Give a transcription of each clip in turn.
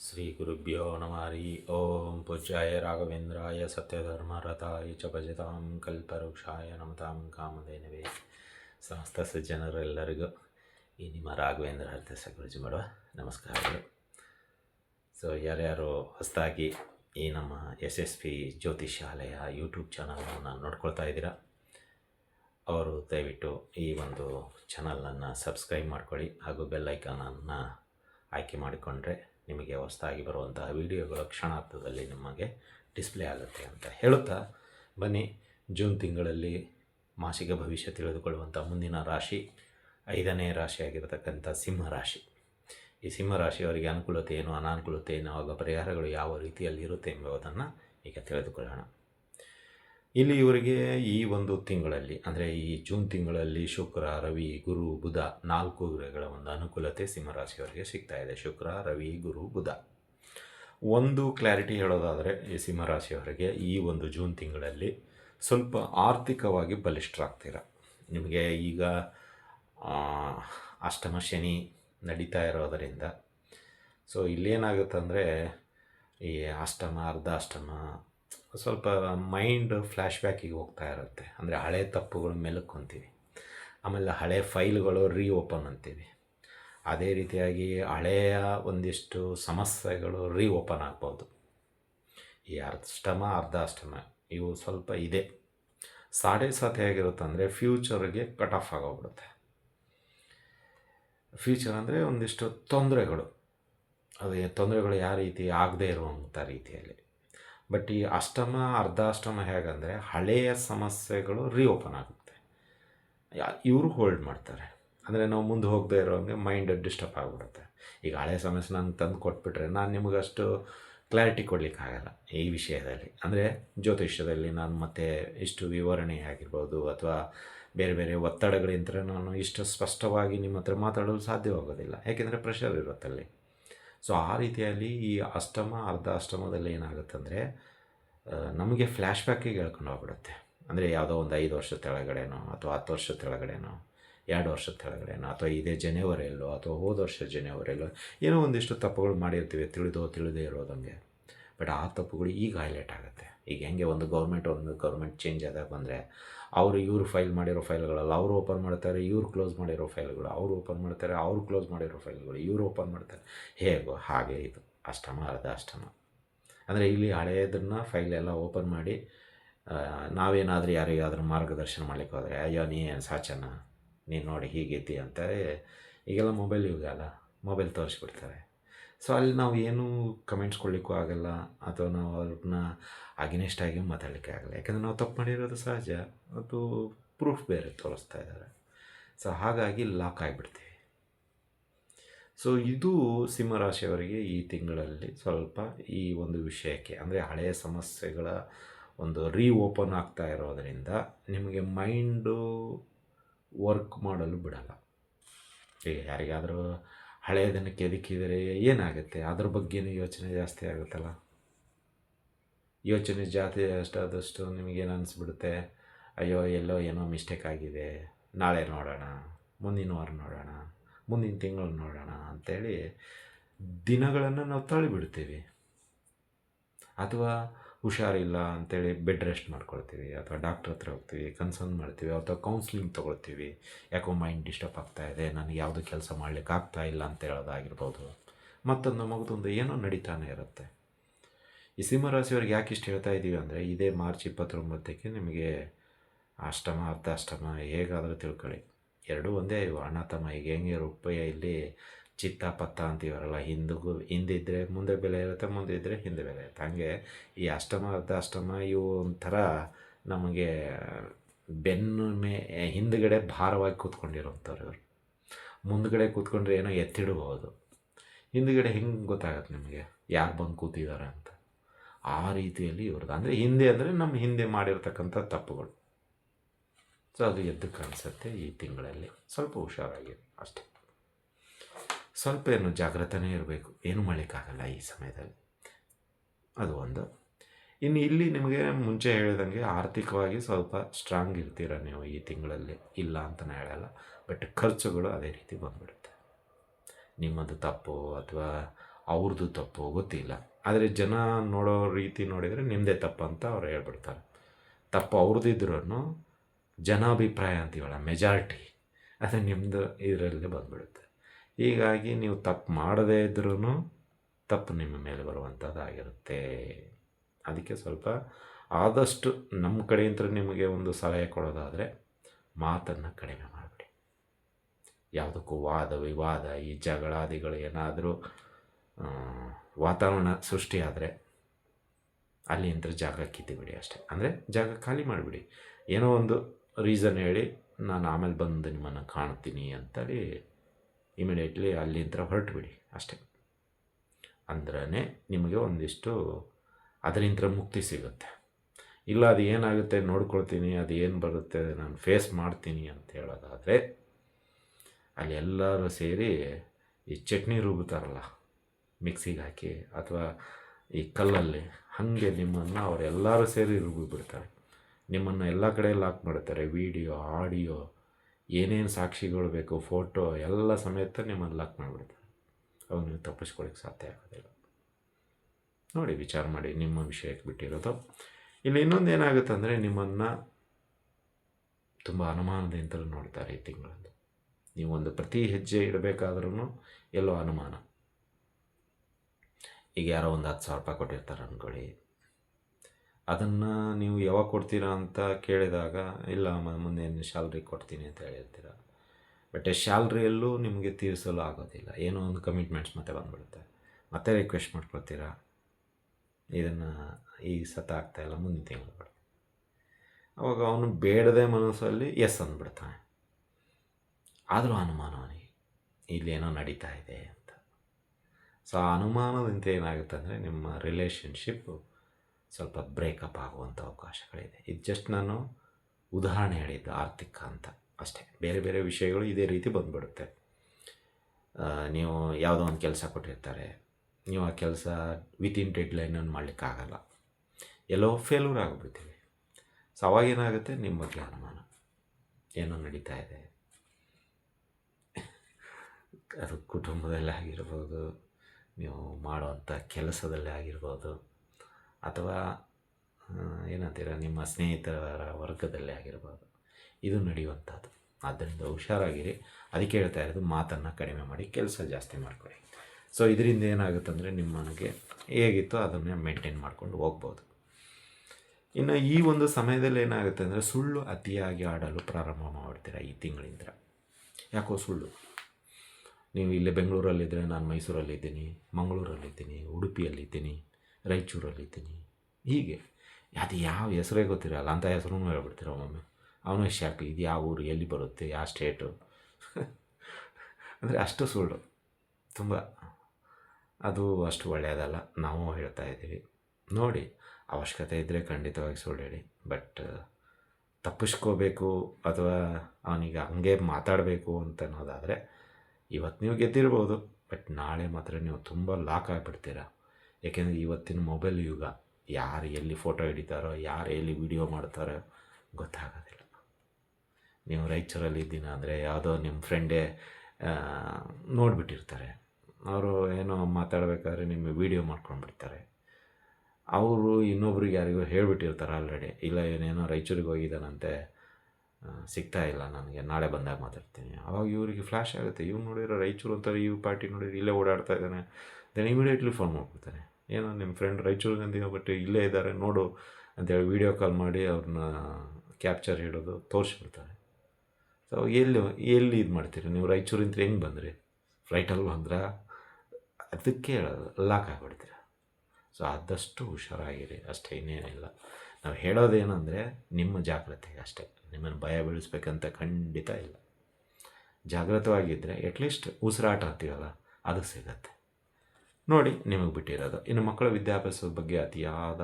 ಶ್ರೀ ಗುರುಭ್ಯೋ ನಮಾರಿ ಓಂ ಪೂಜ್ಯಾಯ ರಾಘವೇಂದ್ರಾಯ ಸತ್ಯಧರ್ಮರತಾಯ ಚ ಭಜತಾಂ ಕಲ್ಪವೃಕ್ಷಾಯ ನಮತಾಂ ಕಾಮಧೇನವೇ ಸಮಸ್ತ ಸಜ್ಜನರೆಲ್ಲರಿಗೂ ಈ ನಿಮ್ಮ ರಾಘವೇಂದ್ರ ಹರಿತ ಗುರುಜಿ ಮಾಡುವ ನಮಸ್ಕಾರಗಳು. ಸೊ ಯಾರ್ಯಾರು ಹೊಸದಾಗಿ ಈ ನಮ್ಮ S S P Jyotishalaya YouTube ಚಾನಲನ್ನು ನೋಡ್ಕೊಳ್ತಾ ಇದ್ದೀರಾ, ಅವರು ದಯವಿಟ್ಟು ಈ ಒಂದು ಚಾನಲನ್ನು ಸಬ್ಸ್ಕ್ರೈಬ್ ಮಾಡ್ಕೊಳ್ಳಿ ಹಾಗೂ ಬೆಲ್ ಐಕಾನನ್ನು ಆಯ್ಕೆ ಮಾಡಿಕೊಂಡ್ರೆ ನಿಮಗೆ ಹೊಸದಾಗಿ ಬರುವಂತಹ ವಿಡಿಯೋಗಳು ಕ್ಷಣಾರ್ಥದಲ್ಲಿ ನಿಮಗೆ ಡಿಸ್ಪ್ಲೇ ಆಗುತ್ತೆ ಅಂತ ಹೇಳುತ್ತಾ ಬನ್ನಿ. ಜೂನ್ ತಿಂಗಳಲ್ಲಿ ಮಾಸಿಕ ಭವಿಷ್ಯ ತಿಳಿದುಕೊಳ್ಳುವಂಥ ಮುಂದಿನ ರಾಶಿ ಐದನೇ ರಾಶಿಯಾಗಿರತಕ್ಕಂಥ ಸಿಂಹ ರಾಶಿ. ಈ ಸಿಂಹ ರಾಶಿಯವರಿಗೆ ಅನುಕೂಲತೆ ಏನು, ಅನಾನುಕೂಲತೆ ಏನು ಆಗ ಪರಿಹಾರಗಳು ಯಾವ ರೀತಿಯಲ್ಲಿ ಇರುತ್ತೆ ಎಂಬುದನ್ನು ಈಗ ತಿಳಿದುಕೊಳ್ಳೋಣ. ಇಲ್ಲಿ ಇವರಿಗೆ ಈ ಒಂದು ತಿಂಗಳಲ್ಲಿ, ಅಂದರೆ ಈ ಜೂನ್ ತಿಂಗಳಲ್ಲಿ ಶುಕ್ರ, ರವಿ, ಗುರು, ಬುಧ ನಾಲ್ಕು ಗ್ರಹಗಳ ಒಂದು ಅನುಕೂಲತೆ ಸಿಂಹರಾಶಿಯವರಿಗೆ ಸಿಗ್ತಾ ಇದೆ. ಶುಕ್ರ, ರವಿ, ಗುರು, ಬುಧ. ಒಂದು ಕ್ಲಾರಿಟಿ ಹೇಳೋದಾದರೆ ಈ ಸಿಂಹರಾಶಿಯವರಿಗೆ ಈ ಒಂದು ಜೂನ್ ತಿಂಗಳಲ್ಲಿ ಸ್ವಲ್ಪ ಆರ್ಥಿಕವಾಗಿ ಬಲಿಷ್ಠರಾಗ್ತೀರ? ನಿಮಗೆ ಈಗ ಅಷ್ಟಮ ಶನಿ ನಡೀತಾ ಇರೋದರಿಂದ, ಸೊ ಇಲ್ಲೇನಾಗುತ್ತೆ ಅಂದರೆ ಈ ಅಷ್ಟಮ ಅರ್ಧ ಅಷ್ಟಮ ಸ್ವಲ್ಪ ಮೈಂಡ್ ಫ್ಲ್ಯಾಶ್ ಬ್ಯಾಕಿಗೆ ಹೋಗ್ತಾ ಇರುತ್ತೆ. ಅಂದರೆ ಹಳೆ ತಪ್ಪುಗಳು ಮೆಲುಕೊಂತೀವಿ. ಆಮೇಲೆ ಹಳೆ ಫೈಲ್ಗಳು ರೀಓಪನ್ ಅಂತೀವಿ. ಅದೇ ರೀತಿಯಾಗಿ ಹಳೆಯ ಒಂದಿಷ್ಟು ಸಮಸ್ಯೆಗಳು ರೀ ಓಪನ್ ಆಗ್ಬೋದು. ಈ ಅಷ್ಟಮ ಅರ್ಧ ಅಷ್ಟಮ ಇವು ಸ್ವಲ್ಪ ಇದೆ. ಸಾಡೆ ಸಾಥ್ ಹೇಗಿರುತ್ತೆ ಅಂದರೆ ಫ್ಯೂಚರ್ಗೆ ಕಟ್ ಆಫ್ ಆಗೋಗ್ಬಿಡುತ್ತೆ. ಫ್ಯೂಚರ್ ಅಂದರೆ ಒಂದಿಷ್ಟು ತೊಂದರೆಗಳು. ಅದೇ ತೊಂದರೆಗಳು ಯಾವ ರೀತಿ ಆಗದೇ ಇರುವಂಥ ರೀತಿಯಲ್ಲಿ. ಬಟ್ ಈ ಅಷ್ಟಮ ಅರ್ಧ ಅಷ್ಟಮ ಹೇಗಂದರೆ ಹಳೆಯ ಸಮಸ್ಯೆಗಳು ರೀಓಪನ್ ಆಗುತ್ತೆ. ಇವರು ಹೋಲ್ಡ್ ಮಾಡ್ತಾರೆ. ಅಂದರೆ ನಾವು ಮುಂದೆ ಹೋಗದೇ ಇರೋಂಗೆ ಮೈಂಡ್ ಡಿಸ್ಟರ್ಬ್ ಆಗಿಬಿಡುತ್ತೆ. ಈಗ ಹಳೆ ಸಮಸ್ಯೆ ನಂಗೆ ತಂದು ಕೊಟ್ಬಿಟ್ರೆ ನಾನು ನಿಮಗಷ್ಟು ಕ್ಲಾರಿಟಿ ಕೊಡಲಿಕ್ಕಾಗಲ್ಲ ಈ ವಿಷಯದಲ್ಲಿ. ಅಂದರೆ ಜ್ಯೋತಿಷ್ಯದಲ್ಲಿ ನಾನು ಮತ್ತೆ ಇಷ್ಟು ವಿವರಣೆ ಆಗಿರ್ಬೋದು ಅಥವಾ ಬೇರೆ ಬೇರೆ ಒತ್ತಡಗಳಿಂದ ನಾನು ಇಷ್ಟು ಸ್ಪಷ್ಟವಾಗಿ ನಿಮ್ಮ ಹತ್ರ ಮಾತಾಡಲು ಸಾಧ್ಯವಾಗೋದಿಲ್ಲ. ಯಾಕೆಂದರೆ ಪ್ರೆಷರ್ ಇರುತ್ತಲ್ಲಿ. ಸೊ ಆ ರೀತಿಯಲ್ಲಿ ಈ ಅಷ್ಟಮ ಅರ್ಧ ಅಷ್ಟಮದಲ್ಲಿ ಏನಾಗುತ್ತಂದರೆ ನಮಗೆ ಫ್ಲ್ಯಾಶ್ ಬ್ಯಾಕಿಗೆ ಹೇಳ್ಕೊಂಡು ಹೋಗ್ಬಿಡುತ್ತೆ. ಅಂದರೆ ಯಾವುದೋ ಒಂದು ಐದು ವರ್ಷದ ಕೆಳಗಡೆನೋ ಅಥವಾ ಹತ್ತು ವರ್ಷದ ಕೆಳಗಡೆನೋ ಎರಡು ವರ್ಷದ ಕೆಳಗಡೆನೋ ಅಥವಾ ಇದೇ ಜನವರಿಯಲ್ಲೋ, ಅಥವಾ ಹೋದ ವರ್ಷ ಜನವರಿಯಲ್ಲೋ, ಏನೋ ಒಂದಿಷ್ಟು ತಪ್ಪುಗಳು ಮಾಡಿರ್ತೀವಿ, ತಿಳಿದೋ ತಿಳಿದೇ ಇರೋದಂಗೆ. ಬಟ್ ಆ ತಪ್ಪುಗಳು ಈಗ ಹೈಲೈಟ್ ಆಗುತ್ತೆ. ಈಗ ಹೆಂಗೆ ಒಂದು ಗೌರ್ಮೆಂಟ್ ಒಂದು ಗೌರ್ಮೆಂಟ್ ಚೇಂಜ್ ಆದಾಗ ಬಂದರೆ ಅವರು ಇವರು ಫೈಲ್ ಮಾಡಿರೋ ಫೈಲ್ಗಳಲ್ಲ ಅವರು ಓಪನ್ ಮಾಡ್ತಾರೆ, ಇವ್ರು ಕ್ಲೋಸ್ ಮಾಡಿರೋ ಫೈಲ್ಗಳು ಅವರು ಓಪನ್ ಮಾಡ್ತಾರೆ, ಅವರು ಕ್ಲೋಸ್ ಮಾಡಿರೋ ಫೈಲ್ಗಳು ಇವರು ಓಪನ್ ಮಾಡ್ತಾರೆ. ಹೇಗೋ ಹಾಗೆ ಇದು. ಅಷ್ಟಮ, ಅರ್ಧ ಅಷ್ಟಮ. ಅಂದರೆ ಇಲ್ಲಿ ಹಳೆಯದನ್ನ ಫೈಲ್ ಎಲ್ಲ ಓಪನ್ ಮಾಡಿ ನಾವೇನಾದರೂ ಯಾರಿಗಾದ್ರೂ ಮಾರ್ಗದರ್ಶನ ಮಾಡ್ಲಿಕ್ಕೆ ಹೋದರೆ, ಅಯ್ಯೋ ನೀ ಸಾಚನ? ನೀನು ನೋಡಿ ಹೀಗೈತಿ ಅಂತಾರೆ ಈಗೆಲ್ಲ ಮೊಬೈಲ್ ಯುಗ ಅಲ್ಲ. ಮೊಬೈಲ್ ತೋರಿಸ್ಬಿಡ್ತಾರೆ. ಸೊ ಅಲ್ಲಿ ನಾವು ಏನೂ ಕಮೆಂಟ್ಸ್ ಕೊಡಲಿಕ್ಕೂ ಆಗಲ್ಲ. ಅಥವಾ ನಾವು ಅವ್ರನ್ನ ಅಗೇನೆಸ್ಟ್ ಆಗಿ ಮಾತಾಡಲಿಕ್ಕೆ ಆಗಲ್ಲ. ಯಾಕಂದರೆ ನಾವು ತಪ್ಪು ಮಾಡಿರೋದು ಸಹಜ. ಅದು ಪ್ರೂಫ್ ಬೇರೆ ತೋರಿಸ್ತಾ ಇದ್ದಾರೆ. ಸೊ ಹಾಗಾಗಿ ಲಾಕ್ ಆಗಿಬಿಡ್ತೀವಿ. ಸೊ ಇದು ಸಿಂಹರಾಶಿಯವರಿಗೆ ಈ ತಿಂಗಳಲ್ಲಿ ಸ್ವಲ್ಪ ಈ ಒಂದು ವಿಷಯಕ್ಕೆ, ಅಂದರೆ ಹಳೆಯ ಸಮಸ್ಯೆಗಳ ಒಂದು ರೀ ಓಪನ್ ಆಗ್ತಾ ಇರೋದರಿಂದ ನಿಮಗೆ ಮೈಂಡು ವರ್ಕ್ ಮಾಡಲು ಬಿಡಲ್ಲ. ಈಗ ಯಾರಿಗಾದರೂ ಹಳೆಯದನ್ನು ಕೆದಕಿದರೆ ಏನಾಗುತ್ತೆ? ಅದ್ರ ಬಗ್ಗೆನೂ ಯೋಚನೆ ಜಾಸ್ತಿ ಆಗುತ್ತಲ್ಲ? ಯೋಚನೆ ಜಾಸ್ತಿ ಅಷ್ಟಾದಷ್ಟು ನಿಮಗೇನು ಅನಿಸ್ಬಿಡುತ್ತೆ? ಅಯ್ಯೋ, ಎಲ್ಲೋ ಏನೋ ಮಿಸ್ಟೇಕ್ ಆಗಿದೆ. ನಾಳೆ ನೋಡೋಣ, ಮುಂದಿನ ವಾರ ನೋಡೋಣ, ಮುಂದಿನ ತಿಂಗಳು ನೋಡೋಣ ಅಂಥೇಳಿ ದಿನಗಳನ್ನು ನಾವು ತಳ್ಳಿಬಿಡ್ತೀವಿ. ಅಥವಾ ಹುಷಾರಿಲ್ಲ ಅಂತೇಳಿ ಬೆಡ್ ರೆಸ್ಟ್ ಮಾಡ್ಕೊಳ್ತೀವಿ ಅಥವಾ ಡಾಕ್ಟ್ರ್ ಹತ್ರ ಹೋಗ್ತೀವಿ ಕನ್ಸರ್ನ್ ಮಾಡ್ತೀವಿ ಅಥವಾ ಕೌನ್ಸಿಲಿಂಗ್ ತೊಗೊಳ್ತೀವಿ. ಯಾಕೋ ಮೈಂಡ್ ಡಿಸ್ಟರ್ಬ್ ಆಗ್ತಾ ಇದೆ, ನನಗೆ ಯಾವುದೂ ಕೆಲಸ ಮಾಡಲಿಕ್ಕೆ ಆಗ್ತಾ ಇಲ್ಲ ಅಂತ ಹೇಳೋದಾಗಿರ್ಬೋದು. ಮತ್ತೊಂದು ಮಗದೊಂದು ಏನೋ ನಡೀತಾನೆ ಇರುತ್ತೆ. ಈ ಸಿಂಹರಾಶಿಯವ್ರಿಗೆ ಯಾಕೆ ಇಷ್ಟು ಹೇಳ್ತಾ ಇದ್ದೀವಿ ಅಂದರೆ, ಇದೇ ಮಾರ್ಚ್ ಇಪ್ಪತ್ತೊಂಬತ್ತಕ್ಕೆ ನಿಮಗೆ ಅಷ್ಟಮ ಅರ್ಧ ಅಷ್ಟಮ ಹೇಗಾದರೂ ತಿಳ್ಕೊಳ್ಳಿ. ಎರಡೂ ಒಂದೇ ಇವು. ಅಣ್ಣ ತಮ್ಮ ಈಗ ಹೆಂಗೆ ರೂಪಾಯಿ ಇಲ್ಲಿ ಚಿತ್ತ ಪತ್ತ ಅಂತೀವರಲ್ಲ ಹಿಂದಿಗೂ ಹಿಂದಿದ್ದರೆ ಮುಂದೆ ಬೆಲೆ ಇರುತ್ತೆ, ಮುಂದೆ ಇದ್ದರೆ ಹಿಂದೆ ಬೆಲೆ ಇರುತ್ತೆ. ಹಾಗೆ ಈ ಅಷ್ಟಮ ಅರ್ಧ ಅಷ್ಟಮ ಇವು ಒಂಥರ ನಮಗೆ ಬೆನ್ನು ಮೇ, ಹಿಂದುಗಡೆ ಭಾರವಾಗಿ ಕೂತ್ಕೊಂಡಿರೋಂಥವ್ರು ಇವರು. ಮುಂದುಗಡೆ ಕೂತ್ಕೊಂಡ್ರೆ ಏನೋ ಎತ್ತಿಡಬಹುದು. ಹಿಂದುಗಡೆ ಹೆಂಗೆ ಗೊತ್ತಾಗತ್ತೆ ನಿಮಗೆ? ಯಾರು ಬಂದು ಕೂತಿದ್ದಾರೆ ಅಂತ? ಆ ರೀತಿಯಲ್ಲಿ ಇವ್ರದ್ದು. ಅಂದರೆ ಹಿಂದೆ ಅಂದರೆ ನಮ್ಮ ಹಿಂದೆ ಮಾಡಿರ್ತಕ್ಕಂಥ ತಪ್ಪುಗಳು. ಸೊ ಅದು ಎದ್ದು ಕಾಣಿಸುತ್ತೆ ಈ ತಿಂಗಳಲ್ಲಿ. ಸ್ವಲ್ಪ ಹುಷಾರಾಗಿದೆ ಅಷ್ಟೇ. ಸ್ವಲ್ಪ ಏನು ಜಾಗ್ರತೆಯೇ ಇರಬೇಕು. ಏನು ಮಾಡಲಿಕ್ಕಾಗಲ್ಲ ಈ ಸಮಯದಲ್ಲಿ. ಅದು ಒಂದು. ಇನ್ನು ಇಲ್ಲಿ ನಿಮಗೆ ಮುಂಚೆ ಹೇಳಿದಂಗೆ ಆರ್ಥಿಕವಾಗಿ ಸ್ವಲ್ಪ ಸ್ಟ್ರಾಂಗ್ ಇರ್ತೀರ ನೀವು ಈ ತಿಂಗಳಲ್ಲಿ. ಇಲ್ಲ ಅಂತ ಹೇಳಲ್ಲ. ಬಟ್ ಖರ್ಚುಗಳು ಅದೇ ರೀತಿ ಬಂದ್ಬಿಡುತ್ತೆ. ನಿಮ್ಮದು ತಪ್ಪು ಅಥವಾ ಅವ್ರದ್ದು ತಪ್ಪು ಗೊತ್ತಿಲ್ಲ. ಆದರೆ ಜನ ನೋಡೋ ರೀತಿ ನೋಡಿದರೆ ನಿಮ್ಮದೇ ತಪ್ಪು ಅಂತ ಅವ್ರು ಹೇಳ್ಬಿಡ್ತಾರೆ. ತಪ್ಪು ಅವ್ರದ್ದಿದ್ರೂ ಜನಾಭಿಪ್ರಾಯ ಅಂತೀವಲ್ಲ ಮೆಜಾರಿಟಿ ಅದು ನಿಮ್ಮದು ಇದರಲ್ಲೇ ಬಂದ್ಬಿಡುತ್ತೆ. ಹೀಗಾಗಿ ನೀವು ತಪ್ಪು ಮಾಡದೇ ಇದ್ರೂ ತಪ್ಪು ನಿಮ್ಮ ಮೇಲೆ ಬರುವಂಥದ್ದಾಗಿರುತ್ತೆ. ಅದಕ್ಕೆ ಸ್ವಲ್ಪ ಆದಷ್ಟು ನಮ್ಮ ಕಡೆಯಿಂದ ನಿಮಗೆ ಒಂದು ಸಲಹೆ ಕೊಡೋದಾದರೆ ಮಾತನ್ನು ಕಡಿಮೆ ಮಾಡಿಬಿಡಿ. ಯಾವುದಕ್ಕೂ ವಾದ, ವಿವಾದ, ಈ ಜಗಳಾದಿಗಳು ಏನಾದರೂ ವಾತಾವರಣ ಸೃಷ್ಟಿಯಾದರೆ ಅಲ್ಲಿಂದ ಜಾಗ ಕಿತ್ತಿಬಿಡಿ ಅಷ್ಟೇ. ಅಂದರೆ ಜಾಗ ಖಾಲಿ ಮಾಡಿಬಿಡಿ. ಏನೋ ಒಂದು ರೀಸನ್ ಹೇಳಿ, ನಾನು ಆಮೇಲೆ ಬಂದು ನಿಮ್ಮನ್ನು ಕಾಣ್ತೀನಿ ಅಂತೇಳಿ ಇಮಿಡಿಯೇಟ್ಲಿ ಅಲ್ಲಿಂದ ಹೊರಟುಬಿಡಿ, ಅಷ್ಟೇ. ಅಂದ್ರೇ ನಿಮಗೆ ಒಂದಿಷ್ಟು ಅದರಿಂದ ಮುಕ್ತಿ ಸಿಗುತ್ತೆ. ಇಲ್ಲ, ಅದು ಏನಾಗುತ್ತೆ ನೋಡ್ಕೊಳ್ತೀನಿ, ಅದು ಏನು ಬರುತ್ತೆ ನಾನು ಫೇಸ್ ಮಾಡ್ತೀನಿ ಅಂತ ಹೇಳೋದಾದರೆ, ಅಲ್ಲಿ ಎಲ್ಲರೂ ಸೇರಿ ಈ ಚಟ್ನಿ ರುಬ್ಬುತ್ತಾರಲ್ಲ ಮಿಕ್ಸಿಗೆ ಹಾಕಿ ಅಥವಾ ಈ ಕಲ್ಲಲ್ಲಿ, ಹಾಗೆ ನಿಮ್ಮನ್ನು ಅವರೆಲ್ಲರೂ ಸೇರಿ ರುಬ್ಬಿಬಿಡ್ತಾರೆ. ನಿಮ್ಮನ್ನು ಎಲ್ಲ ಕಡೆ ಲಾಕ್ ಮಾಡ್ತಾರೆ ವಿಡಿಯೋ ಆಡಿಯೋ ಏನೇನು ಸಾಕ್ಷಿಗಳು ಬೇಕು ಫೋಟೋ ಎಲ್ಲ ಸಮೇತ ನಿಮ್ಮನ್ನು ಲಾಕ್ ಮಾಡಿಬಿಡ್ತಾರೆ. ಅವಾಗ ನೀವು ತಪ್ಪಿಸ್ಕೊಳ್ಳಿಕ್ಕೆ ಸಾಧ್ಯ ಆಗೋದಿಲ್ಲ. ನೋಡಿ, ವಿಚಾರ ಮಾಡಿ, ನಿಮ್ಮ ವಿಷಯಕ್ಕೆ ಬಿಟ್ಟಿರೋದು. ಇಲ್ಲಿ ಇನ್ನೊಂದು ಏನಾಗುತ್ತೆ ಅಂದರೆ ನಿಮ್ಮನ್ನು ತುಂಬ ಅನುಮಾನದಿಂದಲೂ ನೋಡ್ತಾರೆ ಈ ತಿಂಗಳಂದು ನೀವು ಒಂದು ಪ್ರತಿ ಹೆಜ್ಜೆ ಇಡಬೇಕಾದ್ರೂ ಎಲ್ಲೋ ಅನುಮಾನ. ಈಗ ಯಾರೋ ಒಂದು ಹತ್ತು ಸಾವಿರ ರೂಪಾಯಿ ಕೊಟ್ಟಿರ್ತಾರೆ ಅಂದ್ಕೊಳ್ಳಿ ಅದನ್ನು ನೀವು ಯಾವಾಗ ಕೊಡ್ತೀರಾ ಅಂತ ಕೇಳಿದಾಗ, ಇಲ್ಲ ಮುಂದೆ ಶಾಲ್ರಿ ಕೊಡ್ತೀನಿ ಅಂತ ಹೇಳಿರ್ತೀರ ಬಟ್ ಶಾಲ್ರಿಯಲ್ಲೂ ನಿಮಗೆ ತೀರಿಸಲು ಆಗೋದಿಲ್ಲ. ಏನೋ ಒಂದು ಕಮಿಟ್ಮೆಂಟ್ಸ್ ಮತ್ತೆ ಬಂದ್ಬಿಡುತ್ತೆ. ಮತ್ತೆ ರಿಕ್ವೆಸ್ಟ್ ಮಾಡ್ಕೊಳ್ತೀರಾ? ಇದನ್ನು ಈ ಸತ ಆಗ್ತಾಯಿಲ್ಲ ಮುಂದಿನ ತಿಂಗಳು ಅವಾಗ ಅವನು ಬೇಡದೆ ಮನಸ್ಸಲ್ಲಿ ಎಸ್ ಅಂದ್ಬಿಡ್ತಾನೆ. ಆದರೂ ಅನುಮಾನ ಅವನಿಗೆ ಇಲ್ಲೇನೋ ನಡೀತಾ ಇದೆ ಅಂತ. ಸೊ ಆ ಅನುಮಾನದಿಂದ ಏನಾಗುತ್ತೆ ಅಂದರೆ, ನಿಮ್ಮ ರಿಲೇಷನ್ಶಿಪ್ಪು ಸ್ವಲ್ಪ ಬ್ರೇಕಪ್ ಆಗುವಂಥ ಅವಕಾಶಗಳಿದೆ. ಇದು ಜಸ್ಟ್ ನಾನು ಉದಾಹರಣೆ ಹೇಳಿದ್ದು, ಆರ್ಥಿಕ ಅಂತ. ಅಷ್ಟೇ. ಬೇರೆ ಬೇರೆ ವಿಷಯಗಳು ಇದೇ ರೀತಿ ಬಂದುಬಿಡುತ್ತೆ. ನೀವು ಯಾವುದೋ ಒಂದು ಕೆಲಸ ಕೊಟ್ಟಿರ್ತಾರೆ. ನೀವು ಆ ಕೆಲಸ ವಿತಿನ್ ಡೆಡ್ ಲೈನನ್ನು ಮಾಡಲಿಕ್ಕಾಗಲ್ಲ. ಎಲ್ಲೋ ಫೇಲ್ಯೂರ್ ಆಗಿಬಿಡ್ತೀವಿ. ಸೊ ಅವಾಗೇನಾಗುತ್ತೆ ನಿಮ್ಮ ಬಗ್ಗೆ ಅನುಮಾನ. ಏನೋ ನಡೀತಾ ಇದೆ. ಅದು ಕುಟುಂಬದಲ್ಲಿ ಆಗಿರ್ಬೋದು, ನೀವು ಮಾಡುವಂಥ ಕೆಲಸದಲ್ಲೇ ಆಗಿರ್ಬೋದು ಅಥವಾ ಏನಂತೀರ, ನಿಮ್ಮ ಸ್ನೇಹಿತರ ವರ್ಗದಲ್ಲೇ ಆಗಿರ್ಬೋದು. ಇದು ನಡೆಯುವಂಥದ್ದು. ಆದ್ದರಿಂದ ಹುಷಾರಾಗಿರಿ. ಅದಕ್ಕೆ ಹೇಳ್ತಾ ಇರೋದು, ಮಾತನ್ನು ಕಡಿಮೆ ಮಾಡಿ, ಕೆಲಸ ಜಾಸ್ತಿ ಮಾಡ್ಕೊಳ್ಳಿ. ಸೊ ಇದರಿಂದ ಏನಾಗುತ್ತೆ ಅಂದರೆ ನಿಮ್ಮನಿಗೆ ಹೇಗಿತ್ತೋ ಅದನ್ನೇ ಮೇಂಟೈನ್ ಮಾಡ್ಕೊಂಡು ಹೋಗ್ಬೋದು. ಇನ್ನು ಈ ಒಂದು ಸಮಯದಲ್ಲಿ ಏನಾಗುತ್ತೆ ಅಂದರೆ, ಸುಳ್ಳು ಅತಿಯಾಗಿ ಆಡಲು ಪ್ರಾರಂಭ ಮಾಡ್ತೀರಾ ಈ ತಿಂಗಳಿಂದ? ಯಾಕೋ ಸುಳ್ಳು. ನೀವು ಇಲ್ಲೇ ಬೆಂಗಳೂರಲ್ಲಿದ್ದರೆ ನಾನು ಮೈಸೂರಲ್ಲಿದ್ದೀನಿ, ಮಂಗಳೂರಲ್ಲಿದ್ದೀನಿ, ಉಡುಪಿಯಲ್ಲಿದ್ದೀನಿ ರಾಯಚೂರಲ್ಲಿದ್ದೀನಿ. ಹೀಗೆ. ಅದು ಯಾವ ಹೆಸರೇ ಗೊತ್ತಿರಲ್ಲ ಅಂಥ ಹೆಸರು ಹೇಳ್ಬಿಡ್ತೀರ ಒಮ್ಮೊಮ್ಮೆ. ಅವನು ಶಾಕ್ ಇದು ಯಾವ ಊರು, ಎಲ್ಲಿ ಬರುತ್ತೆ, ಯಾವ ಸ್ಟೇಟು. ಅಂದರೆ ಅಷ್ಟು ಸುಳ್ಳು. ತುಂಬ. ಅದು ಅಷ್ಟು ಒಳ್ಳೆಯದಲ್ಲ. ನಾವು ಹೇಳ್ತಾ ಇದ್ದೀವಿ. ನೋಡಿ, ಅವಶ್ಯಕತೆ ಇದ್ದರೆ ಖಂಡಿತವಾಗಿ ಸುಳ್ಳು ಹೇಳಿ. ಬಟ್, ತಪ್ಪಿಸ್ಕೋಬೇಕು ಅಥವಾ ಅವನಿಗೆ ಹಂಗೆ ಮಾತಾಡಬೇಕು ಅಂತ ಅನ್ನೋದಾದರೆ ಇವತ್ತು ನೀವು ಗೆದ್ದಿರ್ಬೋದು. ಬಟ್ ನಾಳೆ ಮಾತ್ರ ನೀವು ತುಂಬ ಲಾಕ್ ಆಗಿಬಿಡ್ತೀರ? ಏಕೆಂದರೆ ಇವತ್ತಿನ ಮೊಬೈಲ್ ಯುಗ, ಯಾರು ಎಲ್ಲಿ ಫೋಟೋ ಹಿಡಿತಾರೋ, ಯಾರು ಎಲ್ಲಿ ವಿಡಿಯೋ ಮಾಡ್ತಾರೋ ಗೊತ್ತಾಗೋದಿಲ್ಲ. ನೀವು ರಾಯಚೂರಲ್ಲಿ ಇದ್ದೀನಿ ಅಂದರೆ ಯಾವುದೋ ನಿಮ್ಮ ಫ್ರೆಂಡೇ ನೋಡಿಬಿಟ್ಟಿರ್ತಾರೆ. ಅವರು ಏನೋ ಮಾತಾಡಬೇಕಾದ್ರೆ ನಿಮ್ಮ ವಿಡಿಯೋ ಮಾಡ್ಕೊಂಡ್ಬಿಡ್ತಾರೆ. ಅವರು ಇನ್ನೊಬ್ರಿಗೆ ಯಾರಿಗೋ ಹೇಳಿಬಿಟ್ಟಿರ್ತಾರೆ ಆಲ್ರೆಡಿ ಇಲ್ಲ ಇವನೇನೋ ರಾಯಚೂರಿಗೆ ಹೋಗಿದ್ದಾನಂತೆ ಸಿಗ್ತಾ ಇಲ್ಲ ನನಗೆ, ನಾಳೆ ಬಂದಾಗ ಮಾತಾಡ್ತೀನಿ. ಅವಾಗ ಇವರಿಗೆ ಫ್ಲ್ಯಾಶ್ ಆಗುತ್ತೆ. ಇವ್ನು ನೋಡಿರೋ ರಾಯಚೂರು ಅಂತಾರೆ ಈ ಪಾರ್ಟಿ ನೋಡಿದ್ರೆ ಇಲ್ಲೇ ಓಡಾಡ್ತಾ ಇದ್ದಾನೆ. ದೆನ್ ಇಮಿಡಿಯೇಟ್ಲಿ ಫೋನ್ ಮಾಡ್ಬಿಡ್ತಾನೆ ಏನೋ ನಿಮ್ಮ ಫ್ರೆಂಡ್ ರಾಯಚೂರಿಗೆ ಅಂದಿರೋ ಬಟ್ ಇಲ್ಲೇ ಇದ್ದಾರೆ ನೋಡು ಅಂತೇಳಿ ವೀಡಿಯೋ ಕಾಲ್ ಮಾಡಿ ಅವ್ರನ್ನ ಕ್ಯಾಪ್ಚರ್ ಹಿಡೋದು ತೋರಿಸ್ಬಿಡ್ತಾರೆ. ಸೊ ಎಲ್ಲಿ ಎಲ್ಲಿ ಇದು ಮಾಡ್ತೀರಿ? ನೀವು ರಾಯಚೂರಿಂದ ಹೆಂಗೆ ಬಂದ್ರಿ? ಫ್ಲೈಟಲ್ಲಿ ಬಂದ್ರಾ? ಅದಕ್ಕೆ ಲಾಕ್ ಆಗಿಬಿಡ್ತೀರ. ಸೊ ಆದಷ್ಟು ಹುಷಾರಾಗಿರಿ, ಅಷ್ಟೇ ಇನ್ನೇನಿಲ್ಲ ನಾವು ಹೇಳೋದೇನೆಂದರೆ ನಿಮ್ಮ ಜಾಗ್ರತೆ ಅಷ್ಟೇ. ನಿಮ್ಮನ್ನು ಭಯ ಬೀಳಿಸ್ಬೇಕಂತ ಖಂಡಿತ ಇಲ್ಲ. ಜಾಗೃತವಾಗಿದ್ದರೆ ಅಟ್ಲೀಸ್ಟ್ ಉಸಿರಾಟ ಅಂತೀವಲ್ಲ, ಅದು ಸಿಗತ್ತೆ. ನೋಡಿ, ನಿಮಗೆ ಬಿಟ್ಟಿರೋದು. ಇನ್ನು ಮಕ್ಕಳ ವಿದ್ಯಾಭ್ಯಾಸದ ಬಗ್ಗೆ ಅತಿಯಾದ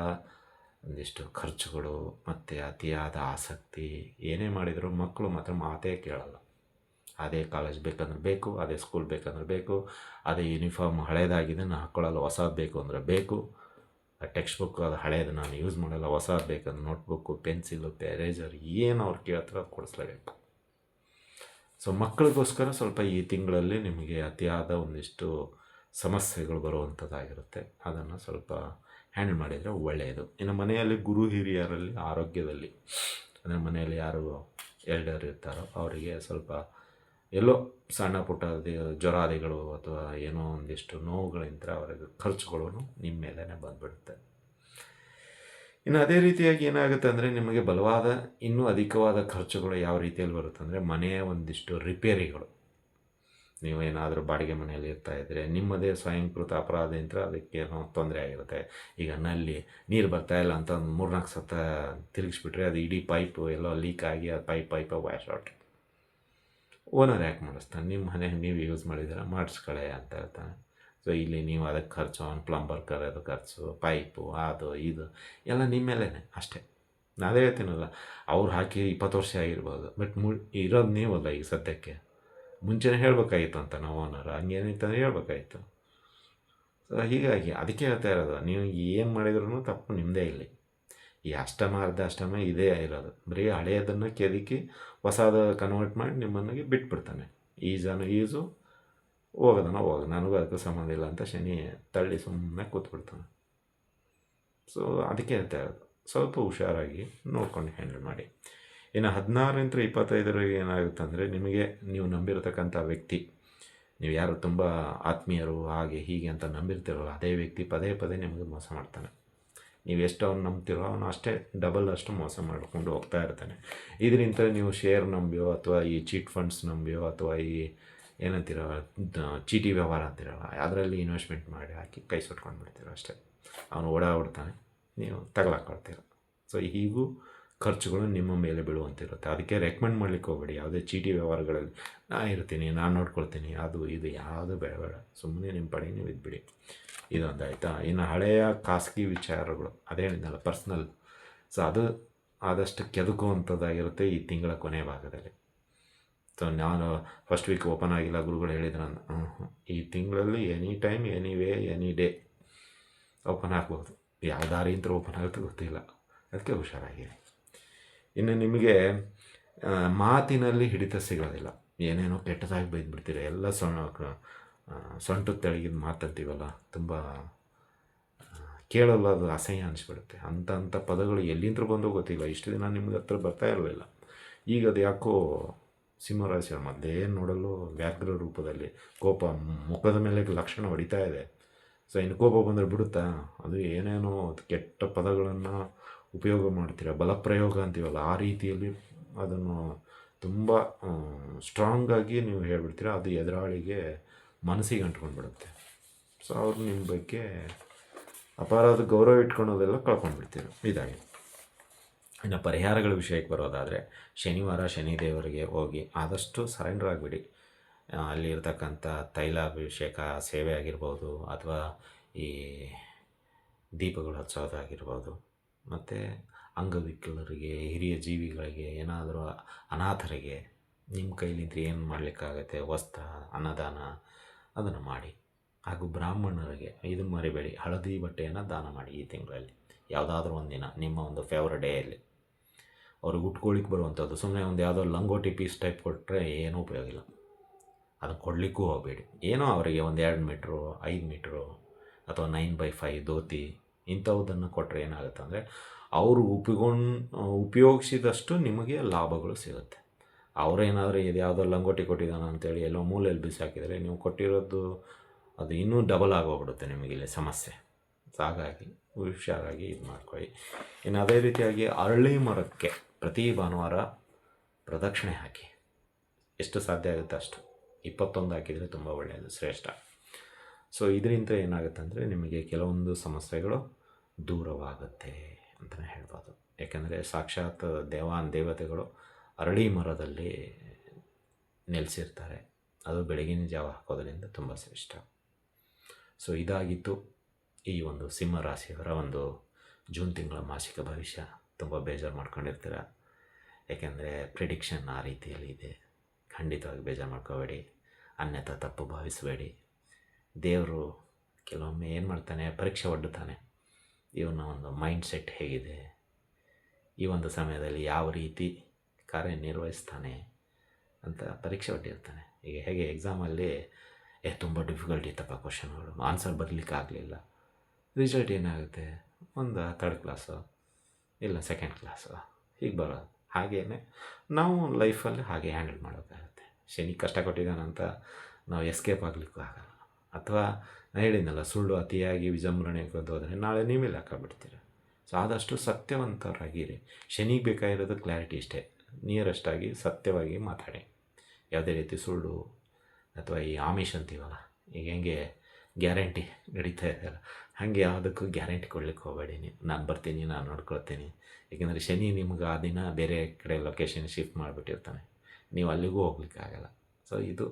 ಒಂದಿಷ್ಟು ಖರ್ಚುಗಳು ಮತ್ತು ಅತಿಯಾದ ಆಸಕ್ತಿ ಏನೇ ಮಾಡಿದರೂ ಮಕ್ಕಳು ಮಾತ್ರ ಮಾತೇ ಕೇಳಲ್ಲ. ಅದೇ ಕಾಲೇಜ್ ಬೇಕಂದ್ರೆ ಬೇಕು, ಅದೇ ಸ್ಕೂಲ್ ಬೇಕಂದ್ರೆ ಬೇಕು, ಅದೇ ಯೂನಿಫಾರ್ಮ್ ಹಳೇದಾಗಿದ್ದನ್ನು ನಾನು ಹಾಕ್ಕೊಳ್ಳಲ್ಲ ಹೊಸದು ಬೇಕು ಅಂದರೆ ಬೇಕು. ಟೆಕ್ಸ್ಟ್ ಬುಕ್ ಅದು ಹಳೇದು ನಾನು ಯೂಸ್ ಮಾಡಲ್ಲ, ಹೊಸದು ಬೇಕಂದ್ರೆ ನೋಟ್ಬುಕ್ಕು ಪೆನ್ಸಿಲು ಎರೇಜರ್ ಏನು ಅವ್ರು ಕೇಳ್ತಾರೆ ಅದು ಕೊಡಿಸ್ಲೇಬೇಕು. ಸೊ ಮಕ್ಕಳಿಗೋಸ್ಕರ ಸ್ವಲ್ಪ ಈ ತಿಂಗಳಲ್ಲಿ ನಿಮಗೆ ಅತಿಯಾದ ಒಂದಿಷ್ಟು ಸಮಸ್ಯೆಗಳು ಬರುವಂಥದ್ದಾಗಿರುತ್ತೆ. ಅದನ್ನು ಸ್ವಲ್ಪ ಹ್ಯಾಂಡಲ್ ಮಾಡಿದರೆ ಒಳ್ಳೆಯದು. ಇನ್ನು ಮನೆಯಲ್ಲಿ ಗುರು ಹಿರಿಯರಲ್ಲಿ, ಆರೋಗ್ಯದಲ್ಲಿ, ಅಂದರೆ ಮನೆಯಲ್ಲಿ ಯಾರು ಎಲ್ಡರ್ ಇರ್ತಾರೋ ಅವರಿಗೆ ಸ್ವಲ್ಪ ಎಲ್ಲೋ ಸಣ್ಣ ಪುಟ್ಟ ಜ್ವರಾದಿಗಳು ಅಥವಾ ಏನೋ ಒಂದಿಷ್ಟು ನೋವುಗಳಿಂದ ಅವರಿಗೆ ಖರ್ಚುಗಳು ನಿಮ್ಮ ಮೇಲೇ ಬಂದುಬಿಡುತ್ತೆ. ಇನ್ನು ಅದೇ ರೀತಿಯಾಗಿ ಏನಾಗುತ್ತೆ ಅಂದರೆ ನಿಮಗೆ ಬಲವಾದ, ಇನ್ನೂ ಅಧಿಕವಾದ ಖರ್ಚುಗಳು ಯಾವ ರೀತಿಯಲ್ಲಿ ಬರುತ್ತೆ ಅಂದರೆ ಮನೆಯ ಒಂದಿಷ್ಟು ರಿಪೇರಿಗಳು. ನೀವೇನಾದರೂ ಬಾಡಿಗೆ ಮನೆಯಲ್ಲಿ ಇರ್ತಾ ಇದ್ದರೆ ನಿಮ್ಮದೇ ಸ್ವಯಂಕೃತ ಅಪರಾಧದಿಂದ ಅದಕ್ಕೇನೋ ತೊಂದರೆ ಆಗಿರುತ್ತೆ. ಈಗ ನಲ್ಲಿ ನೀರು ಬರ್ತಾ ಇಲ್ಲ ಅಂತ ಒಂದು ಮೂರ್ನಾಲ್ಕು ಸತ ತಿರುಗಿಸ್ಬಿಟ್ರೆ ಅದು ಇಡೀ ಪೈಪು ಎಲ್ಲೋ ಲೀಕ್ ಆಗಿ ಅದು pipe pipe wash out owner ಯಾಕೆ ಮಾಡಿಸ್ತಾನೆ? ನಿಮ್ಮ ಮನೆ ನೀವು ಯೂಸ್ ಮಾಡಿದ್ದೀರ ಮಾಡಿಸ್ಕೊಳ್ಳೆ ಅಂತ ಹೇಳ್ತಾನೆ. ಸೊ ಇಲ್ಲಿ ನೀವು ಅದಕ್ಕೆ ಖರ್ಚು, ಅವ್ನು ಪ್ಲಂಬರ್ ಕರೆಯೋದು ಖರ್ಚು ಪೈಪು ಅದು, ಇದು ಎಲ್ಲ ನಿಮ್ಮ ಮೇಲೇ ಅಷ್ಟೇ. ಅದೇ ಹೇಳ್ತೀನಲ್ಲ, ಅವ್ರು ಹಾಕಿ ಇಪ್ಪತ್ತು ವರ್ಷ ಆಗಿರ್ಬೋದು ಬಟ್ ಮು, ಇರೋದು ನೀವಲ್ಲ ಈಗ ಸದ್ಯಕ್ಕೆ. ಮುಂಚೆನೇ ಹೇಳಬೇಕಾಗಿತ್ತು ಅಂತ ನಾವು ಓನರ್. ಹಂಗೇನಿತ್ತಂದ್ರೆ ಹೇಳ್ಬೇಕಾಗಿತ್ತು. ಸೊ ಹೀಗಾಗಿ ಅದಕ್ಕೆ ಹೇಳ್ತಾ ಇರೋದು, ನೀವು ಏನು ಮಾಡಿದ್ರೂ ತಪ್ಪು ನಿಮ್ಮದೇ ಇಲ್ಲಿ. ಈ ಅಷ್ಟಮ, ಅರ್ಧ ಅಷ್ಟಮ ಇದೇ ಇರೋದು. ಬರೀ ಹಳೆಯದನ್ನು ಕೆದಕಿ ಹೊಸದ ಕನ್ವರ್ಟ್ ಮಾಡಿ ನಿಮ್ಮನ್ನು ಬಿಟ್ಬಿಡ್ತಾನೆ. ಈಜಾನು ಈಜು ಹೋಗೋದನ್ನ ಹೋಗ ನನಗೂ ಅದಕ್ಕೂ ಸಂಬಂಧ ಇಲ್ಲ ಅಂತ ಶನಿ ತಳ್ಳಿ ಸುಮ್ಮನೆ ಕೂತ್ಬಿಡ್ತಾನೆ. ಸೊ ಅದಕ್ಕೆ ಹೇಳ್ತಾ ಇರೋದು. ಸ್ವಲ್ಪ ಹುಷಾರಾಗಿ ನೋಡ್ಕೊಂಡು ಹ್ಯಾಂಡಲ್ ಮಾಡಿ. ಇನ್ನು ಹದಿನಾರರಿಂದ ಇಪ್ಪತ್ತೈದರವರೆಗೆ ಏನಾಗುತ್ತೆ ಅಂದರೆ ನಿಮಗೆ ನೀವು ನಂಬಿರತಕ್ಕಂಥ ವ್ಯಕ್ತಿ, ನೀವು ಯಾರು ತುಂಬ ಆತ್ಮೀಯರು, ಹಾಗೆ ಹೀಗೆ ಅಂತ ನಂಬಿರ್ತಿರೋ ಅದೇ ವ್ಯಕ್ತಿ ಪದೇ ಪದೇ ನಿಮಗೆ ಮೋಸ ಮಾಡ್ತಾನೆ. ನೀವು ಎಷ್ಟು ಅವ್ನು ನಂಬ್ತಿರೋ ಅವನು ಅಷ್ಟೇ ಡಬಲ್ ಅಷ್ಟು ಮೋಸ ಮಾಡಿಕೊಂಡು ಹೋಗ್ತಾ ಇರ್ತಾನೆ. ಇದರಿಂದ ನೀವು ಶೇರ್ ನಂಬಿಯೋ ಅಥವಾ ಈ ಚೀಟ್ ಫಂಡ್ಸ್ ನಂಬಿಯೋ ಅಥವಾ ಈ ಏನಂತೀರೋ ಚೀಟಿ ವ್ಯವಹಾರ ಅಂತಿರಲ್ಲ, ಅದರಲ್ಲಿ ಇನ್ವೆಸ್ಟ್ಮೆಂಟ್ ಮಾಡಿ ಹಾಕಿ ಕೈ ಸುಟ್ಕೊಂಡು ಬಿಡ್ತೀರೋ ಅಷ್ಟೇ. ಅವನು ಓಡಾಡ್ತಾನೆ, ನೀವು ತಗಲಾಕೊಳ್ತೀರ. ಸೊ ಹೀಗೂ ಖರ್ಚುಗಳು ನಿಮ್ಮ ಮೇಲೆ ಬೀಳುವಂತಿರುತ್ತೆ. ಅದಕ್ಕೆ ರೆಕಮೆಂಡ್ ಮಾಡ್ಲಿಕ್ಕೆ ಹೋಗಬೇಡಿ. ಯಾವುದೇ ಚೀಟಿ ವ್ಯವಹಾರಗಳಲ್ಲಿ ನಾನು ಇರ್ತೀನಿ, ನಾನು ನೋಡ್ಕೊಳ್ತೀನಿ, ಅದು ಇದು ಯಾವುದು ಬೇಡ ಬೇಡ. ಸುಮ್ಮನೆ ನಿಮ್ಮ ಪಡೆ ನೀವು ಇದ್ಬಿಡಿ. ಇದೊಂದು ಆಯಿತಾ? ಇನ್ನು ಹಳೆಯ ಖಾಸಗಿ ವಿಚಾರಗಳು. ಅದೇ ಹೇಳಿದ್ನಲ್ಲ ಪರ್ಸ್ನಲ್ ಸೊ ಅದು ಆದಷ್ಟು ಕೆದಕುವಂಥದ್ದಾಗಿರುತ್ತೆ ಈ ತಿಂಗಳ ಕೊನೆಯ ಭಾಗದಲ್ಲಿ. ಸೊ ನಾನು ಫಸ್ಟ್ ವೀಕ್ ಓಪನ್ ಆಗಿಲ್ಲ, ಗುರುಗಳು ಹೇಳಿದ್ರು ಈ ತಿಂಗಳಲ್ಲಿ any time any way any day open ಆಗ್ಬೋದು. ಯಾವ ದಾರಿಯಿಂದ ಓಪನ್ ಆಗುತ್ತೆ ಗೊತ್ತಿಲ್ಲ. ಅದಕ್ಕೆ ಹುಷಾರಾಗಿರಿ. ಇನ್ನು ನಿಮಗೆ ಮಾತಿನಲ್ಲಿ ಹಿಡಿತ ಸಿಗೋದಿಲ್ಲ. ಏನೇನೋ ಕೆಟ್ಟದಾಗಿ ಬೈದ್ಬಿಡ್ತೀರ, ಎಲ್ಲ ಸೊಣ ಸೊಂಟು ತೆಳಗಿದ ಮಾತಂತೀವಲ್ಲ, ತುಂಬ ಕೇಳಲ್ಲ ಅದು ಅಸಹ್ಯ ಅನಿಸ್ಬಿಡುತ್ತೆ. ಅಂಥ ಅಂಥ ಪದಗಳು ಎಲ್ಲಿಂದ ಬಂದೋ ಗೊತ್ತಿಲ್ಲ. ಇಷ್ಟು ದಿನ ನಿಮ್ಗೆ ಹತ್ರ ಬರ್ತಾ ಇರಲಿಲ್ಲ. ಈಗ ಅದು ಯಾಕೋ ಸಿಂಹರಾಶಿಯವ್ರ ಮೊದಲೇ ನೋಡಲು ವ್ಯಾಘ್ರ ರೂಪದಲ್ಲಿ ಕೋಪ, ಮುಖದ ಮೇಲೆ ಲಕ್ಷಣ ಹೊಡಿತಾ ಇದೆ. ಸೊ ಇನ್ನು ಕೋಪ ಬಂದರೆ ಬಿಡುತ್ತಾ? ಅದು ಏನೇನೋ ಕೆಟ್ಟ ಪದಗಳನ್ನು ಉಪಯೋಗ ಮಾಡ್ತೀರ? ಬಲಪ್ರಯೋಗ ಅಂತೀವಲ್ಲ, ಆ ರೀತಿಯಲ್ಲಿ ಅದನ್ನು ತುಂಬ ಸ್ಟ್ರಾಂಗಾಗಿ ನೀವು ಹೇಳ್ಬಿಡ್ತೀರ? ಅದು ಎದುರಾಳಿಗೆ ಮನಸ್ಸಿಗೆ ಅಂಟ್ಕೊಂಡು ಬಿಡುತ್ತೆ ಸೊ ಅವ್ರು ನಿಮ್ಮ ಬಗ್ಗೆ ಅಪಾರದ ಗೌರವ ಇಟ್ಕೊಳೋದೆಲ್ಲ ಕಳ್ಕೊಂಡ್ಬಿಡ್ತೀರ? ಇದಾಗಿ. ಇನ್ನು ಪರಿಹಾರಗಳ ವಿಷಯಕ್ಕೆ ಬರೋದಾದರೆ, ಶನಿವಾರ ಶನಿದೇವರಿಗೆ ಹೋಗಿ ಆದಷ್ಟು ಸರೆಂಡರ್ ಆಗಿಬಿಡಿ. ಅಲ್ಲಿರ್ತಕ್ಕಂಥ ತೈಲಾಭಿಷೇಕ ಸೇವೆ ಆಗಿರ್ಬೋದು, ಅಥವಾ ಈ ದೀಪಗಳು ಹಚ್ಚೋದಾಗಿರ್ಬೋದು ಮತ್ತು ಅಂಗವಿಕಲರಿಗೆ, ಹಿರಿಯ ಜೀವಿಗಳಿಗೆ, ಏನಾದರೂ ಅನಾಥರಿಗೆ ನಿಮ್ಮ ಕೈಲಿದ್ರೆ ಏನು ಮಾಡಲಿಕ್ಕಾಗತ್ತೆ? ವಸ್ತ್ರ, ಅನ್ನದಾನ ಅದನ್ನು ಮಾಡಿ. ಹಾಗೂ ಬ್ರಾಹ್ಮಣರಿಗೆ ಇದನ್ನು ಮರಿಬೇಡಿ. ಹಳದಿ ಬಟ್ಟೆಯನ್ನು ದಾನ ಮಾಡಿ ಈ ತಿಂಗಳಲ್ಲಿ. ಯಾವುದಾದ್ರೂ ಒಂದು ದಿನ, ನಿಮ್ಮ ಒಂದು ಫೇವ್ರೆಟ್ ಡೇಯಲ್ಲಿ ಅವ್ರಿಗೆ ಉಟ್ಕೊಳ್ಳಿಕ್ಕೆ ಬರುವಂಥದ್ದು ಸುಮ್ಮನೆ ಒಂದು ಯಾವುದೋ ಲಂಗೋಟಿ ಪೀಸ್ ಟೈಪ್ ಕೊಟ್ಟರೆ ಏನೂ ಉಪಯೋಗ ಇಲ್ಲ. ಅದನ್ನು ಕೊಡಲಿಕ್ಕೂ ಹೋಗಬೇಡಿ. ಏನೋ ಅವರಿಗೆ ಒಂದು ಎರಡು ಮೀಟ್ರು ಐದು ಮೀಟ್ರು ಅಥವಾ ನೈನ್ ಬೈ ಫೈ ಧೋತಿ ಇಂಥವುದನ್ನು ಕೊಟ್ಟರೆ ಏನಾಗುತ್ತೆ ಅಂದರೆ ಅವರು ಉಪಯೋಗ ಉಪಯೋಗಿಸಿದಷ್ಟು ನಿಮಗೆ ಲಾಭಗಳು ಸಿಗುತ್ತೆ. ಅವರೇನಾದರೂ ಇದು ಯಾವುದೋ ಲಂಗೋಟಿ ಕೊಟ್ಟಿದ್ದಾನೆ ಅಂತೇಳಿ ಎಲ್ಲೋ ಮೂಲೆಯಲ್ಲಿ ಬಿಸಾಕಿದರೆ ನೀವು ಕೊಟ್ಟಿರೋದು ಅದು ಇನ್ನೂ ಡಬಲ್ ಆಗೋಗ್ಬಿಡುತ್ತೆ ನಿಮಗೆ ಇಲ್ಲಿ ಸಮಸ್ಯೆ. ಹಾಗಾಗಿ, ಹುಷಾರಾಗಿ ಇದು ಮಾಡ್ಕೊಳ್ಳಿ. ಇನ್ನು ಅದೇ ರೀತಿಯಾಗಿ ಅರಳಿ ಮರಕ್ಕೆ ಪ್ರತಿ ಭಾನುವಾರ ಪ್ರದಕ್ಷಿಣೆ ಹಾಕಿ. ಎಷ್ಟು ಸಾಧ್ಯ ಆಗುತ್ತೆ ಅಷ್ಟು? ಇಪ್ಪತ್ತೊಂದು ಹಾಕಿದರೆ ತುಂಬ ಒಳ್ಳೆಯದು, ಶ್ರೇಷ್ಠ. ಸೊ ಇದರಿಂದ ಏನಾಗುತ್ತೆ ಅಂದರೆ ನಿಮಗೆ ಕೆಲವೊಂದು ಸಮಸ್ಯೆಗಳು ದೂರವಾಗುತ್ತೆ ಅಂತಲೇ ಹೇಳ್ಬೋದು. ಯಾಕೆಂದರೆ ಸಾಕ್ಷಾತ್ ದೇವಾನ್ ದೇವತೆಗಳು ಅರಳಿ ಮರದಲ್ಲಿ ನೆಲೆಸಿರ್ತಾರೆ. ಅದು ಬೆಳಗಿನ ಜಾವ ಹಾಕೋದರಿಂದ ತುಂಬ ಶ್ರೇಷ್ಠ. ಸೊ ಇದಾಗಿತ್ತು ಈ ಒಂದು ಸಿಂಹ ರಾಶಿಯವರ ಒಂದು ಜೂನ್ ತಿಂಗಳ ಮಾಸಿಕ ಭವಿಷ್ಯ. ತುಂಬ ಬೇಜಾರು ಮಾಡ್ಕೊಂಡಿರ್ತೀರ. ಯಾಕೆಂದರೆ ಪ್ರಿಡಿಕ್ಷನ್ ಆ ರೀತಿಯಲ್ಲಿ ಇದೆ. ಖಂಡಿತವಾಗಿ ಬೇಜಾರು ಮಾಡ್ಕೋಬೇಡಿ. ಅನ್ಯಥ ತಪ್ಪು ಭಾವಿಸಬೇಡಿ. ದೇವರು ಕೆಲವೊಮ್ಮೆ ಏನು ಮಾಡ್ತಾನೆ, ಪರೀಕ್ಷೆ ಒಡ್ಡುತ್ತಾನೆ ಇವನ ಒಂದು ಮೈಂಡ್ ಸೆಟ್ ಹೇಗಿದೆ. ಈ ಒಂದು ಸಮಯದಲ್ಲಿ ಯಾವ ರೀತಿ ಕಾರ್ಯನಿರ್ವಹಿಸ್ತಾನೆ ಅಂತ ಪರೀಕ್ಷೆ ಒಡ್ಡಿರ್ತಾನೆ. ಈಗ ಹೇಗೆ ಎಕ್ಸಾಮಲ್ಲಿ ಏ, ತುಂಬ ಡಿಫಿಕಲ್ಟಿ ಇತ್ತಪ್ಪ ಕ್ವಶನ್ಗಳು ಆನ್ಸರ್ ಬರಲಿಕ್ಕೆ ಆಗಲಿಲ್ಲ. ರಿಸಲ್ಟ್ ಏನಾಗುತ್ತೆ? ಒಂದು ತರ್ಡ್ ಕ್ಲಾಸು ಇಲ್ಲ ಸೆಕೆಂಡ್ ಕ್ಲಾಸು ಹೀಗೆ ಬರೋದು ಹಾಗೇ ನಾವು ಲೈಫಲ್ಲಿ ಹಾಗೆ ಹ್ಯಾಂಡಲ್ ಮಾಡೋಕ್ಕಾಗುತ್ತೆ. ಶನಿ ಕಷ್ಟ ಕೊಟ್ಟಿದ್ದಾನಂತ ನಾವು ಎಸ್ಕೇಪ್ ಆಗಲಿಕ್ಕೂ ಆಗಲ್ಲ. ಅಥವಾ ನಾನು ಹೇಳಿದ್ನಲ್ಲ ಸುಳ್ಳು ಅತಿಯಾಗಿ ವಿಜೃಂಭಣೆಗೆ ಹೋದರೆ ನಾಳೆ ನೀವೇ ಲೆಕ್ಕ ಬಿಡ್ತೀರ. ಸೊ ಆದಷ್ಟು ಸತ್ಯವಂತರಾಗಿರಿ. ಶನಿಗೆ ಬೇಕಾಗಿರೋದು ಕ್ಲಾರಿಟಿ ಇಷ್ಟೇ ನಿಯರೆಸ್ಟಾಗಿ ಸತ್ಯವಾಗಿ ಮಾತಾಡಿ. ಯಾವುದೇ ರೀತಿ ಸುಳ್ಳು ಅಥವಾ ಈ ಆಮಿಷ್ ಅಂತೀವಲ್ಲ, ಈಗ ಹೆಂಗೆ ಗ್ಯಾರಂಟಿ ನಡೀತಾ ಇದೆಯಲ್ಲ ಹಾಗೆ ಯಾವುದಕ್ಕೂ ಗ್ಯಾರಂಟಿ ಕೊಡ್ಲಿಕ್ಕೆ ಹೋಗಬೇಡಿ ನೀವು. ನಾನು ಬರ್ತೀನಿ, ನಾನು ನೋಡ್ಕೊಳ್ತೀನಿ. ಏಕೆಂದರೆ ಶನಿ ನಿಮ್ಗೆ ಆ ದಿನ ಬೇರೆ ಕಡೆ ಲೊಕೇಶನ್ ಶಿಫ್ಟ್ ಮಾಡಿಬಿಟ್ಟಿರ್ತಾನೆ. ನೀವು ಅಲ್ಲಿಗೂ ಹೋಗ್ಲಿಕ್ಕಾಗಲ್ಲ. ಸೊ ಇದು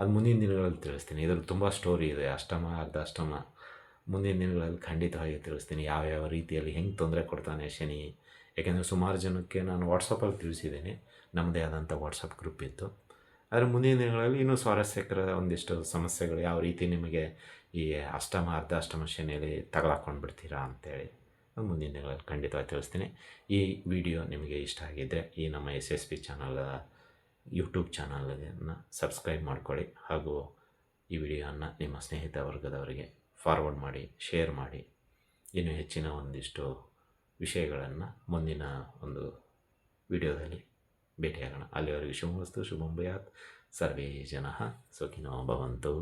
ಅದು ಮುಂದಿನ ದಿನಗಳಲ್ಲಿ ತಿಳಿಸ್ತೀನಿ. ಇದ್ರಲ್ಲಿ ತುಂಬ ಸ್ಟೋರಿ ಇದೆ. ಅಷ್ಟಮ ಅರ್ಧ ಅಷ್ಟಮ ಮುಂದಿನ ದಿನಗಳಲ್ಲಿ ಖಂಡಿತವಾಗಿ ತಿಳಿಸ್ತೀನಿ. ಯಾವ್ಯಾವ ರೀತಿಯಲ್ಲಿ ಹೆಂಗೆ ತೊಂದರೆ ಕೊಡ್ತಾನೆ ಶನಿ. ಏಕೆಂದರೆ ಸುಮಾರು ಜನಕ್ಕೆ ನಾನು ವಾಟ್ಸಪ್ಪಲ್ಲಿ ತಿಳಿಸಿದ್ದೀನಿ. ನಮ್ಮದೇ ಆದಂಥ ವಾಟ್ಸಪ್ ಗ್ರೂಪ್ ಇತ್ತು. ಆದರೆ ಮುಂದಿನ ದಿನಗಳಲ್ಲಿ ಇನ್ನೂ ಸ್ವಾರಸ್ಯಕರ ಒಂದಿಷ್ಟು ಸಮಸ್ಯೆಗಳು ಯಾವ ರೀತಿ ನಿಮಗೆ ಈ ಅಷ್ಟಮ ಅರ್ಧ ಅಷ್ಟಮ ಶನಿಯಲ್ಲಿ ತಗಲಾಕೊಂಡು ಬಿಡ್ತೀರಾ ಅಂತೇಳಿ ಮುಂದಿನ ದಿನಗಳಲ್ಲಿ ಖಂಡಿತವಾಗಿ ತಿಳಿಸ್ತೀನಿ. ಈ ವಿಡಿಯೋ ನಿಮಗೆ ಇಷ್ಟ ಆಗಿದ್ದರೆ ಈ ನಮ್ಮ S S P channel YouTube ಚಾನಲನ್ನು ಸಬ್ಸ್ಕ್ರೈಬ್ ಮಾಡಿಕೊಳ್ಳಿ ಹಾಗೂ ಈ ವಿಡಿಯೋವನ್ನು ನಿಮ್ಮ ಸ್ನೇಹಿತ ವರ್ಗದವರಿಗೆ ಫಾರ್ವರ್ಡ್ ಮಾಡಿ ಶೇರ್ ಮಾಡಿ. ಇನ್ನೂ ಹೆಚ್ಚಿನ ಒಂದಿಷ್ಟು ವಿಷಯಗಳನ್ನು ಮುಂದಿನ ಒಂದು ವಿಡಿಯೋದಲ್ಲಿ ಭೇಟಿಯಾಗೋಣ. ಅಲ್ಲಿವರೆಗೆ ಶುಭವಸ್ತು ಶುಭಂ ಭಯಾತ್. ಸರ್ವೇ ಜನ ಸುಖಿನೋ ಭವಂತು.